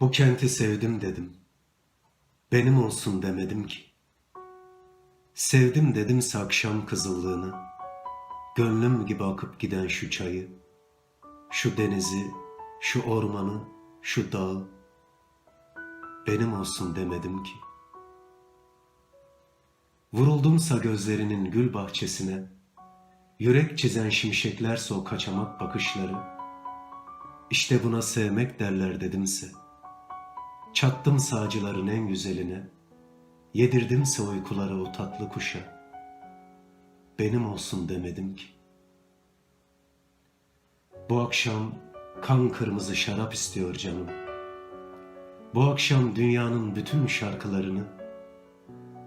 Bu kenti sevdim dedim. Benim olsun demedim ki. Sevdim dedimse akşam kızıllığını. Gönlüm gibi akıp giden şu çayı. Şu denizi, şu ormanı, şu dağı. Benim olsun demedim ki. Vuruldumsa gözlerinin gül bahçesine, yürek çizen şimşeklerse o kaçamak bakışları, işte buna sevmek derler dedimse, çattım sağcıların en güzeline, yedirdimse uykuları o tatlı kuşa, benim olsun demedim ki. Bu akşam kan kırmızı şarap istiyor canım. Bu akşam dünyanın bütün şarkılarını,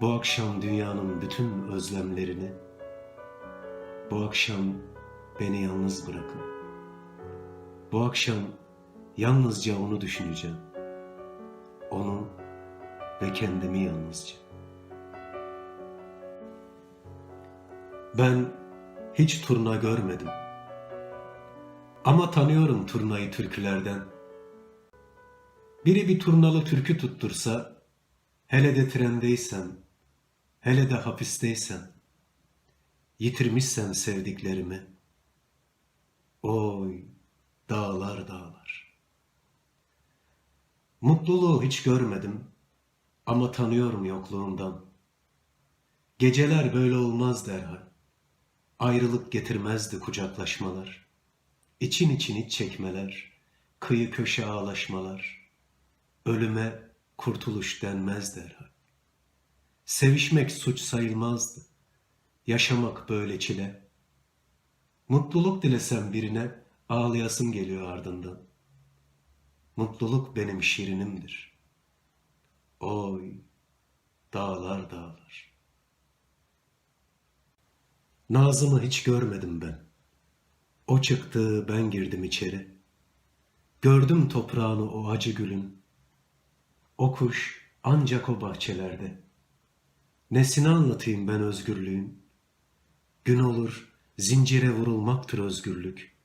bu akşam dünyanın bütün özlemlerini, bu akşam beni yalnız bırakın. Bu akşam yalnızca onu düşüneceğim. Onu ve kendimi yalnızca. Ben hiç turna görmedim. Ama tanıyorum turnayı türkülerden. Biri bir turnalı türkü tuttursa, hele de trendeysen, hele de hapisteysen, yitirmişsem sevdiklerimi, oy dağlar dağlar. Mutluluğu hiç görmedim ama tanıyorum yokluğundan. Geceler böyle olmaz derhal. Ayrılık getirmezdi kucaklaşmalar. İçin için iç çekmeler, kıyı köşe ağlaşmalar. Ölüme kurtuluş denmez derhal. Sevişmek suç sayılmazdı. Yaşamak böyle çile. Mutluluk dilesem birine ağlayasım geliyor ardından. Mutluluk benim şirinimdir. Oy dağlar dağlar. Nazım'ı hiç görmedim ben. O çıktı ben girdim içeri. Gördüm toprağını o acı gülün. O kuş ancak o bahçelerde. Nesini anlatayım ben özgürlüğün? Gün olur zincire vurulmaktır özgürlük.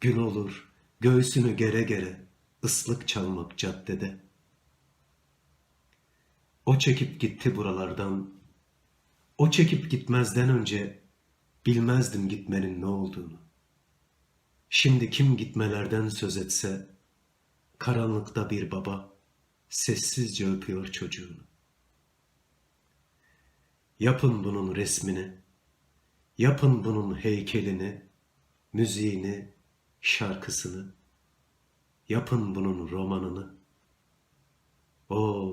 Gün olur göğsünü gere gere ıslık çalmak caddede. O çekip gitti buralardan. O çekip gitmezden önce bilmezdim gitmenin ne olduğunu. Şimdi kim gitmelerden söz etse, karanlıkta bir baba sessizce öpüyor çocuğunu. Yapın bunun resmini, yapın bunun heykelini, müziğini, şarkısını, Yapın bunun romanını. O